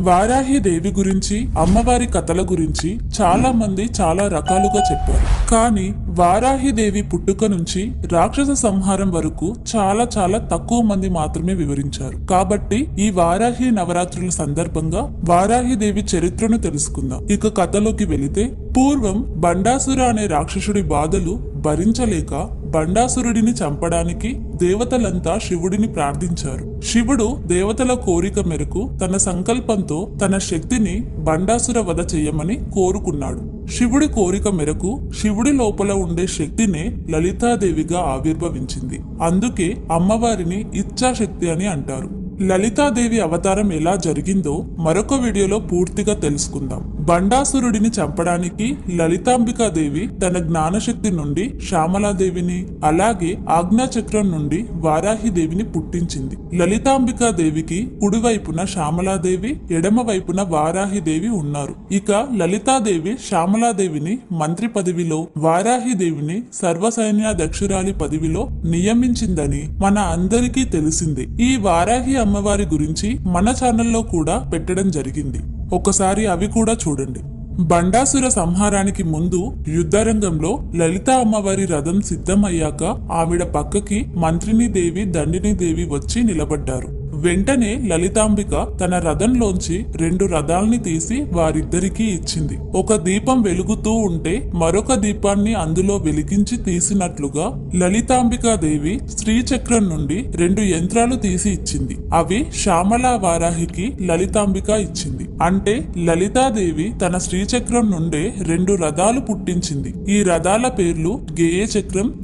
వారాహి దేవి గురించి అమ్మవారి కథల గురించి చాలా మంది చాలా రకాలుగా చెప్పారు. కానీ వారాహి దేవి పుట్టుక నుంచి రాక్షస సంహారం వరకు చాలా చాలా తక్కువ మంది మాత్రమే వివరించారు. కాబట్టి ఈ వారాహి నవరాత్రుల సందర్భంగా వారాహి దేవి చరిత్రను తెలుసుకుందాం. ఇక కథలోకి వెళితే పూర్వం బండాసుర అనే రాక్షసుడి బాధలు భరించలేక బండాసురుడిని చంపడానికి దేవతలంతా శివుడిని ప్రార్థించారు. శివుడు దేవతల కోరిక మేరకు తన సంకల్పంతో తన శక్తిని బండాసుర వధ చేయమని కోరుకున్నాడు. శివుడి కోరిక మేరకు శివుడి లోపల ఉండే శక్తినే లలితాదేవిగా ఆవిర్భవించింది. అందుకే అమ్మవారిని ఇచ్ఛాశక్తి అని అంటారు. లలితాదేవి అవతారం ఎలా జరిగిందో మరొక వీడియోలో పూర్తిగా తెలుసుకుందాం. బండాసురుడిని చంపడానికి లలితాంబికాదేవి తన జ్ఞానశక్తి నుండి శ్యామలాదేవిని అలాగే ఆజ్ఞాచక్రం నుండి వారాహిదేవిని పుట్టించింది. లలితాంబికాదేవికి కుడివైపున శ్యామలాదేవి ఎడమ వైపున వారాహిదేవి ఉన్నారు. ఇక లలితాదేవి శ్యామలాదేవిని మంత్రి పదవిలో వారాహిదేవిని సర్వసైన్యాధ్యక్షురాలి పదవిలో నియమించిందని మన అందరికీ తెలిసింది. ఈ వారాహి అమ్మవారి గురించి మన ఛానల్లో కూడా పెట్టడం జరిగింది. ఒకసారి అవి కూడా చూడండి. బండాసుర సంహారానికి ముందు యుద్ధరంగంలో లలిత అమ్మవారి రథం సిద్ధమయ్యాక ఆవిడ పక్కకి మంత్రిని దేవి దండిని దేవి వచ్చి నిలబడ్డారు. వెంటనే లలితాంబిక తన రథంలోంచి రెండు రథాల్ని తీసి వారిద్దరికీ ఇచ్చింది. ఒక దీపం వెలుగుతూ ఉంటే మరొక దీపాన్ని అందులో వెలిగించి తీసినట్లుగా లలితాంబికాదేవి శ్రీచక్రం నుండి రెండు యంత్రాలు తీసి ఇచ్చింది. అవి శ్యామలా వారాహికి లలితాంబిక ఇచ్చింది. అంటే లలితాదేవి తన శ్రీచక్రం నుండే రెండు రథాలు పుట్టించింది. ఈ రథాల పేర్లు గేయ చక్రం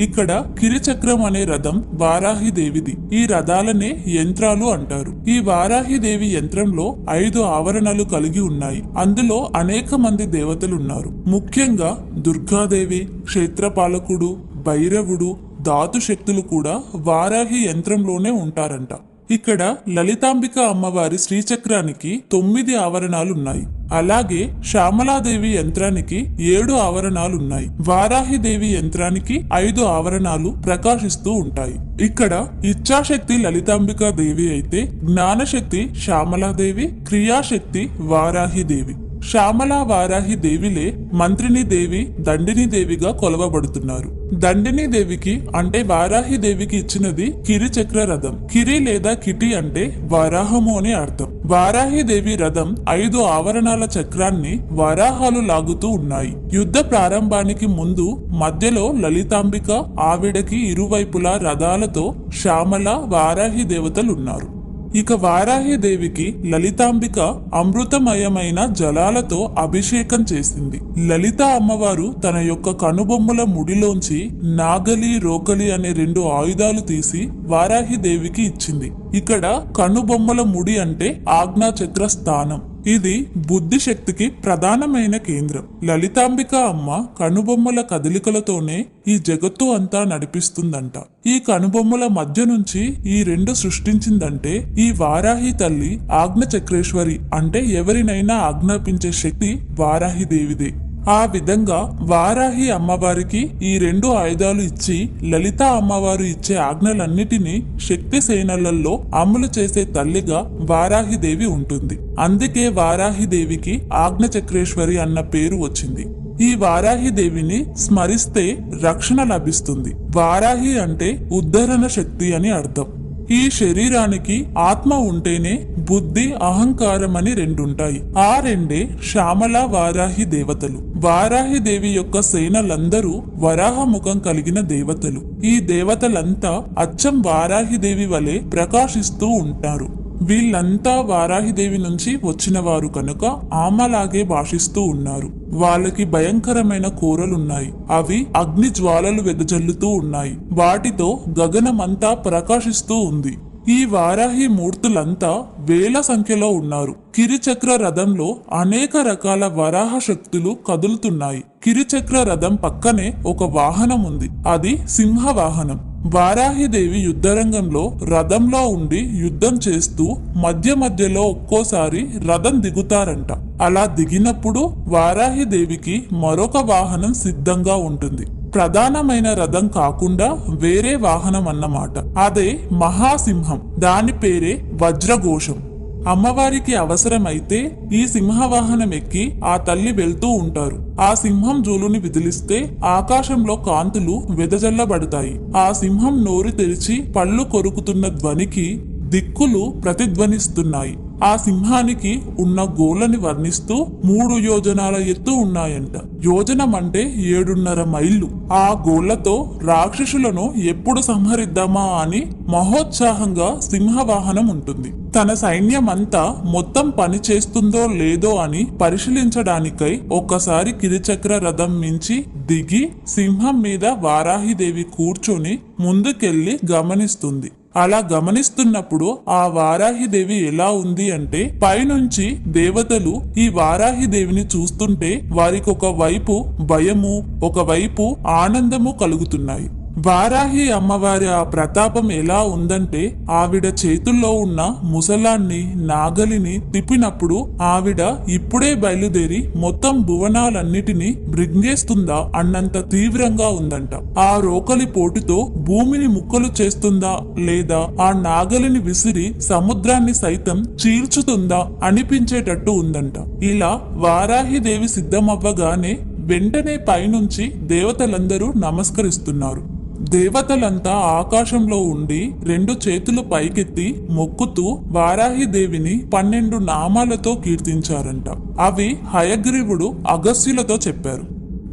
ఇక్కడ కిరిచక్రం అనే రథం వారాహి దేవిది ఈ రథాలనే యంత్రాలు అంటారు. ఈ వారాహి దేవి యంత్రంలో ఐదు ఆవరణలు కలిగి ఉన్నాయి. అందులో అనేక మంది దేవతలు ఉన్నారు. ముఖ్యంగా దుర్గాదేవి క్షేత్రపాలకుడు భైరవుడు ధాతు శక్తులు కూడా వారాహి యంత్రంలోనే ఉంటారంట. ఇక్కడ లలితాంబిక అమ్మవారి శ్రీచక్రానికి తొమ్మిది ఆవరణాలున్నాయి. అలాగే శ్యామలాదేవి యంత్రానికి ఏడు ఆవరణాలున్నాయి. వారాహిదేవి యంత్రానికి ఐదు ఆవరణాలు ప్రకాశిస్తూ ఉంటాయి. ఇక్కడ ఇచ్ఛాశక్తి లలితాంబికా దేవి అయితే జ్ఞానశక్తి శ్యామలాదేవి క్రియాశక్తి వారాహిదేవి. శ్యామలా వారాహి దేవిలే మంత్రిని దేవి దండిని దేవిగా కొలవబడుతున్నారు. దండిని దేవికి అంటే వారాహి దేవికి ఇచ్చినది కిరి చక్ర రథం కిరి లేదా కిటి అంటే వరాహము అని అర్థం. వారాహి దేవి రథం ఐదు ఆవరణాల చక్రాన్ని వరాహాలు లాగుతూ ఉన్నాయి. యుద్ధ ప్రారంభానికి ముందు మధ్యలో లలితాంబిక ఆవిడకి ఇరువైపులా రథాలతో శ్యామల వారాహి దేవతలున్నారు. ఇక వారాహి దేవికి లలితాంబిక అమృతమయమైన జలాలతో అభిషేకం చేసింది. లలిత అమ్మవారు తన యొక్క కనుబొమ్మల ముడిలోంచి నాగలి రోకలి అనే రెండు ఆయుధాలు తీసి వారాహి దేవికి ఇచ్చింది. ఇక్కడ కనుబొమ్మల ముడి అంటే ఆజ్ఞాచక్ర స్థానం. ఇది బుద్ధి శక్తికి ప్రధానమైన కేంద్రం. లలితాంబిక అమ్మ కనుబొమ్మల కదలికలతోనే ఈ జగత్తు అంతా నడిపిస్తుందంట. ఈ కనుబొమ్మల మధ్య నుంచి ఈ రెండు సృష్టించిందంటే ఈ వారాహి తల్లి ఆజ్ఞ చక్రేశ్వరి అంటే ఎవరినైనా ఆజ్ఞాపించే శక్తి వారాహి దేవిదే. ఆ విధంగా వారాహి అమ్మవారికి ఈ రెండు ఆయుధాలు ఇచ్చి లలిత అమ్మవారు ఇచ్చే ఆజ్ఞలన్నిటినీ శక్తి సేనలలో అమలు చేసే తల్లిగా వారాహిదేవి ఉంటుంది. అందుకే వారాహిదేవికి ఆజ్ఞ చక్రేశ్వరి అన్న పేరు వచ్చింది. ఈ వారాహి దేవిని స్మరిస్తే రక్షణ లభిస్తుంది. వారాహి అంటే ఉద్ధరణ శక్తి అని అర్థం. ఈ శరీరానికి ఆత్మ ఉంటేనే బుద్ధి అహంకారం అని రెండుంటాయి. ఆ రెండే శ్యామల వారాహి దేవతలు. వారాహి దేవి యొక్క సేనలందరూ వరాహ ముఖం కలిగిన దేవతలు. ఈ దేవతలంతా అచ్చం వారాహి దేవి వలె ప్రకాశిస్తూ ఉంటారు. వీళ్ళంతా వారాహిదేవి నుంచి వచ్చిన వారు కనుక ఆమలాగే భాషిస్తూ ఉన్నారు. వాళ్ళకి భయంకరమైన కూరలున్నాయి. అవి అగ్ని జ్వాలలు వెదజల్లుతూ ఉన్నాయి. వాటితో గగనమంతా ప్రకాశిస్తూ ఉంది. ఈ వారాహి మూర్తులంతా వేల సంఖ్యలో ఉన్నారు. కిరిచక్ర రథంలో అనేక రకాల వరాహ శక్తులు కదులుతున్నాయి. కిరిచక్ర రథం పక్కనే ఒక వాహనం ఉంది అది సింహ వాహనం వారాహిదేవి యుద్ధరంగంలో రథంలో ఉండి యుద్ధం చేస్తూ మధ్య మధ్యలో ఒక్కోసారి రథం దిగుతారంట. అలా దిగినప్పుడు వారాహిదేవికి మరొక వాహనం సిద్ధంగా ఉంటుంది. ప్రధానమైన రథం కాకుండా వేరే వాహనం అన్నమాట అదే మహాసింహం. దాని పేరే వజ్రఘోషం. అమ్మవారికి అవసరమైతే ఈ సింహవాహనం ఎక్కి ఆ తల్లి వెళ్తూ ఉంటారు. ఆ సింహం జూలుని విదిలిస్తే ఆకాశంలో కాంతులు వెదజల్లబడతాయి. ఆ సింహం నోరు తెరిచి పళ్ళు కొరుకుతున్న ధ్వనికి దిక్కులు ప్రతిధ్వనిస్తున్నాయి. ఆ సింహానికి ఉన్న గోళ్ళని వర్ణిస్తూ మూడు యోజనాల ఎత్తు ఉన్నాయంట. యోజనం అంటే ఏడున్నర మైళ్ళు. ఆ గోళ్ళతో రాక్షసులను ఎప్పుడు సంహరిద్దామా అని మహోత్సాహంగా సింహవాహనం ఉంటుంది. తన సైన్యమంతా మొత్తం పని చేస్తుందో లేదో అని పరిశీలించడానికై ఒక్కసారి కిరిచక్ర రథం మించి దిగి సింహం మీద వారాహిదేవి కూర్చొని ముందుకెళ్ళి గమనిస్తుంది. అలా గమనిస్తున్నప్పుడు ఆ వారాహిదేవి ఎలా ఉంది అంటే పైనుంచి దేవతలు ఈ వారాహిదేవిని చూస్తుంటే వారికి ఒక వైపు భయము ఒకవైపు ఆనందము కలుగుతున్నాయి. వారాహి అమ్మవారి ఆ ప్రతాపం ఎలా ఉందంటే ఆవిడ చేతుల్లో ఉన్న ముసలాన్ని నాగలిని తిప్పినప్పుడు ఆవిడ ఇప్పుడే బయలుదేరి మొత్తం భువనాలన్నిటినీ మృంగేస్తుందా అన్నంత తీవ్రంగా ఉందంట. ఆ రోకలి పోటుతో భూమిని ముక్కలు చేస్తుందా లేదా ఆ నాగలిని విసిరి సముద్రాన్ని సైతం చీల్చుతుందా అనిపించేటట్టు ఉందంట. ఇలా వారాహిదేవి సిద్ధమవ్వగానే వెంటనే పైనుంచి దేవతలందరూ నమస్కరిస్తున్నారు. దేవతలంతా ఆకాశంలో ఉండి రెండు చేతులు పైకెత్తి మొక్కుతూ వారాహి దేవిని పన్నెండు నామాలతో కీర్తించారంట. అవి హయగ్రీవుడు అగస్యులతో చెప్పారు.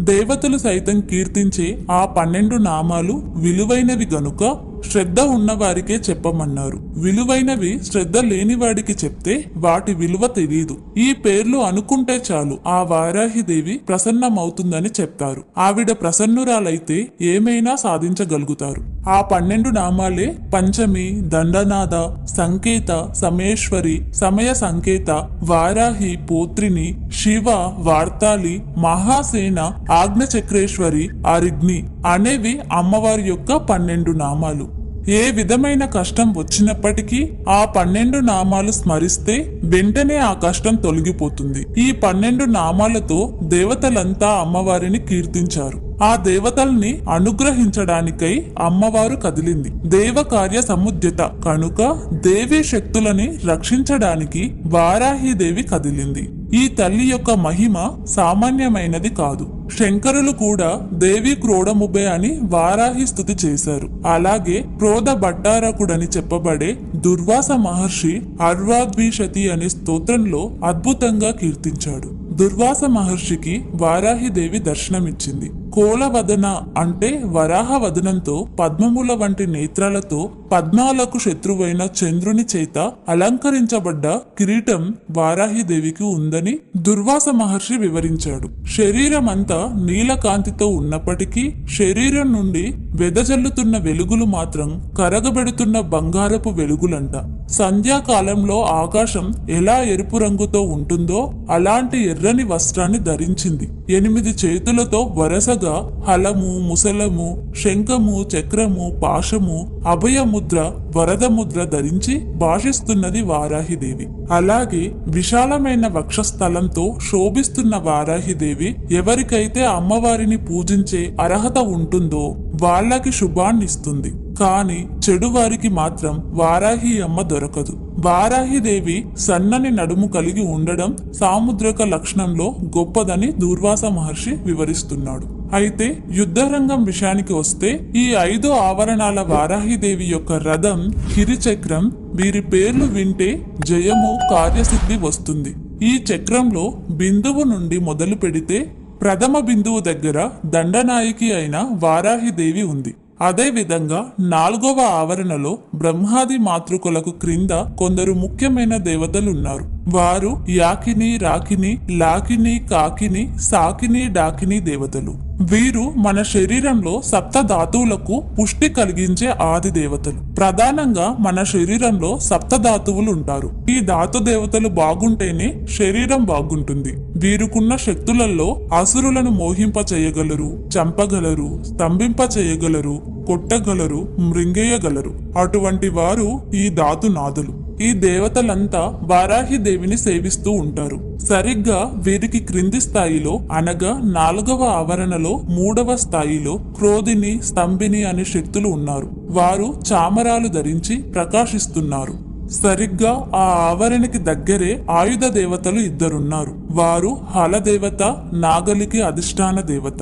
దేవతలు సైతం కీర్తించే ఆ పన్నెండు నామాలు విలువైనవి గనుక శ్రద్ధ ఉన్నవారికే చెప్పమన్నారు. విలువైనవి శ్రద్ధ లేనివాడికి చెప్తే వాటి విలువ తెలియదు ఈ పేర్లు అనుకుంటే చాలు ఆ వారాహిదేవి ప్రసన్నమవుతుందని చెప్తారు. ఆవిడ ప్రసన్నురాలైతే ఏమైనా సాధించగలుగుతారు. ఆ పన్నెండు నామాలే పంచమి దండనాథ సంకేత సమేశ్వరి సమయ సంకేత వారాహి పోత్రిని శివ వార్తాలి మహాసేన ఆగ్నచక్రేశ్వరి అరిగ్ని అనేవి అమ్మవారి యొక్క పన్నెండు నామాలు. ఏ విధమైన కష్టం వచ్చినప్పటికీ ఆ పన్నెండు నామాలు స్మరిస్తే వెంటనే ఆ కష్టం తొలగిపోతుంది. ఈ పన్నెండు నామాలతో దేవతలంతా అమ్మవారిని కీర్తించారు. ఆ దేవతల్ని అనుగ్రహించడానికై అమ్మవారు కదిలింది. దేవ కార్య సముద్యత కనుక దేవి శక్తులని రక్షించడానికి వారాహిదేవి కదిలింది. ఈ తల్లి యొక్క మహిమ సామాన్యమైనది కాదు. శంకరులు కూడా దేవి క్రోడముబే అని వారాహి స్థుతి చేశారు. అలాగే క్రోధ భట్టారకుడని చెప్పబడే దుర్వాస మహర్షి అర్వాద్విషతి అనే స్తోత్రంలో అద్భుతంగా కీర్తించాడు. దుర్వాస మహర్షికి వారాహిదేవి దర్శనమిచ్చింది. కోలవదన అంటే వరాహ వదనంతో పద్మముల వంటి నేత్రాలతో పద్మాలకు శత్రువైన చంద్రుని చేత అలంకరించబడ్డ కిరీటం వారాహిదేవికి ఉందని దుర్వాస మహర్షి వివరించాడు. శరీరం అంతా నీలకాంతితో ఉన్నప్పటికీ శరీరం నుండి వెదజల్లుతున్న వెలుగులు మాత్రం కరగబెడుతున్న బంగారపు వెలుగులంట. సంధ్యాకాలంలో ఆకాశం ఎలా ఎరుపు రంగుతో ఉంటుందో అలాంటి ఎర్రని వస్త్రాన్ని ధరించింది. ఎనిమిది చేతులతో వరసగా హలము ముసలము శంఖము చక్రము పాశము అభయముద్ర వరద ముద్ర ధరించి భాషిస్తున్నది వారాహిదేవి. అలాగే విశాలమైన వక్షస్థలంతో శోభిస్తున్న వారాహిదేవి ఎవరికైతే అమ్మవారిని పూజించే అర్హత ఉంటుందో వాళ్ళకి శుభాన్నిస్తుంది. కానీ చెడు వారికి మాత్రం వారాహి అమ్మ దొరకదు. వారాహిదేవి సన్నని నడుము కలిగి ఉండడం సాముద్రిక లక్షణంలో గొప్పదని దూర్వాస మహర్షి వివరిస్తున్నాడు. అయితే యుద్ధరంగం విషయానికి వస్తే ఈ ఐదు ఆవరణాల వారాహిదేవి యొక్క రథం కిరిచక్రం వీరి పేర్లు వింటే జయము కార్యసిద్ధి వస్తుంది. ఈ చక్రంలో బిందువు నుండి మొదలు పెడితే ప్రథమ బిందువు దగ్గర దండనాయకి అయిన వారాహిదేవి ఉంది. అదేవిధంగా నాలుగవ ఆవరణలో బ్రహ్మాది మాతృకులకు క్రింద కొందరు ముఖ్యమైన దేవతలు ఉన్నారు వారు యాకిని రాకిని లాకిని కాకిని సాకిని డాకిని దేవతలు. వీరు మన శరీరంలో సప్త ధాతువులకు పుష్టి కలిగించే ఆది దేవతలు. ప్రధానంగా మన శరీరంలో సప్త ధాతువులు ఉంటారు ఈ ధాతు దేవతలు బాగుంటేనే శరీరం బాగుంటుంది. వీరుకున్న శక్తులలో అసురులను మోహింప చేయగలరు చంపగలరు స్తంభింప చేయగలరు కొట్టగలరు మృంగేయగలరు. అటువంటి వారు ఈ ధాతునాథులు ఈ దేవతలంతా వారాహి దేవిని సేవిస్తూ ఉంటారు. సరిగ్గా వీరికి క్రింది స్థాయిలో అనగా నాలుగవ ఆవరణలో మూడవ స్థాయిలో క్రోధిని స్తంభిని అనే శక్తులు ఉన్నారు. వారు చామరాలు ధరించి ప్రకాశిస్తున్నారు. సరిగ్గా ఆ ఆవరణకి దగ్గరే ఆయుధ దేవతలు ఇద్దరున్నారు. వారు హల దేవత నాగలికి అధిష్టాన దేవత.